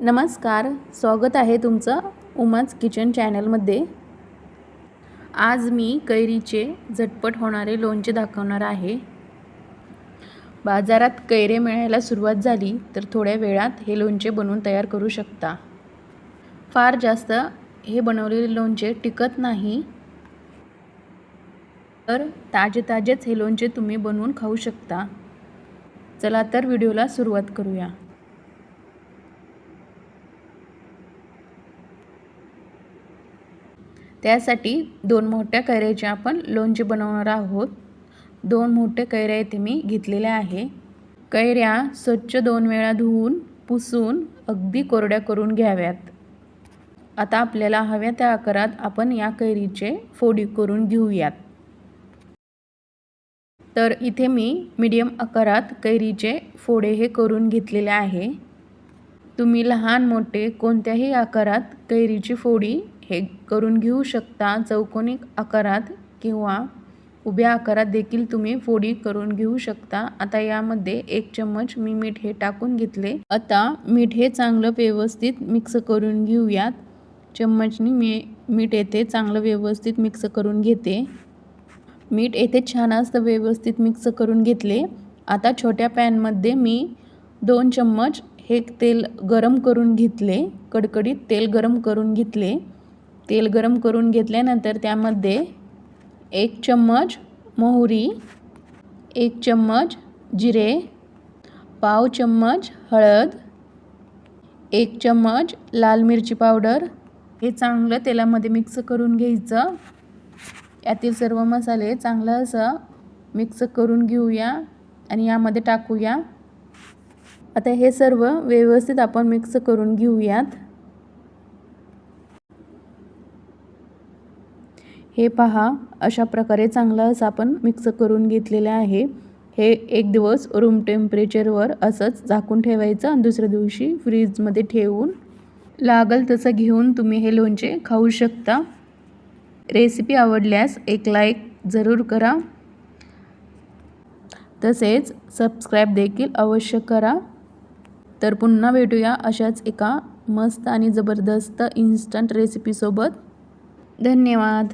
नमस्कार स्वागत आहे तुमचं उमाज किचन चॅनलमध्ये. आज मी कैरीचे झटपट होणारे लोणचे दाखवणार आहे. बाजारात कैरे मिळायला सुरुवात झाली तर थोड्या वेळात हे लोणचे बनवून तयार करू शकता. फार जास्त हे बनवलेले लोणचे टिकत नाही. तर ताजे ताजेच हे लोणचे तुम्ही बनवून खाऊ शकता. चला तर व्हिडिओला सुरुवात करूया. त्यासाठी दोन मोठ्या कैऱ्याचे आपण लोणचे बनवणार आहोत. दोन मोठे कैऱ्या इथे मी घेतलेल्या आहे. कैऱ्या स्वच्छ दोन वेळा धुवून पुसून अगदी कोरड्या करून घ्याव्यात. आता आपल्याला हव्या त्या आकारात आपण या कैरीचे फोडी करून घेऊयात. तर इथे मी मीडियम आकारात कैरीचे फोडे हे करून घेतलेले आहे. तुम्ही लहान मोठे कोणत्याही आकारात कैरीची फोडी हे करून घेऊ शकता. चौकोनी आकारात किंवा उभ्या आकारात देखील तुम्ही फोडी करून घेऊ शकता. आता यामध्ये एक चम्मच मी मीठ हे टाकून घेतले. आता मीठ हे चांगलं व्यवस्थित मिक्स करून घेऊयात. चम्मचनी मी मीठ येथे चांगलं व्यवस्थित मिक्स करून घेते. मीठ येथे छान असतं व्यवस्थित मिक्स करून घेतले. आता छोट्या पॅनमध्ये मी दोन चम्मच हे तेल गरम करून घेतले. कडकडीत तेल गरम करून घेतले. तेल गरम करून घेतल्यानंतर त्यामध्ये एक चम्मच मोहरी एक चम्मच जिरे पाव चम्मच हळद एक चम्मच लाल मिरची पावडर. हे चांगलं तेलामध्ये मिक्स करून घ्यायचं. यातील सर्व मसाले चांगलं असं मिक्स करून घेऊया आणि यामध्ये टाकूया. आता हे सर्व व्यवस्थित आपण मिक्स करून घेऊयात. हे पहा अशा प्रकारे चांगला असं आपण मिक्स करून घेतलेलं आहे. हे एक दिवस रूम टेम्परेचरवर असंच झाकून ठेवायचं आणि दुसऱ्या दिवशी फ्रीजमध्ये ठेवून लागल तसं घेऊन तुम्ही हे लोणचे खाऊ शकता. रेसिपी आवडल्यास एक लाईक जरूर करा. तसेच सबस्क्राईब देखील अवश्य करा. तर पुन्हा भेटूया अशाच एका मस्त आणि जबरदस्त इन्स्टंट रेसिपीसोबत धन्यवाद.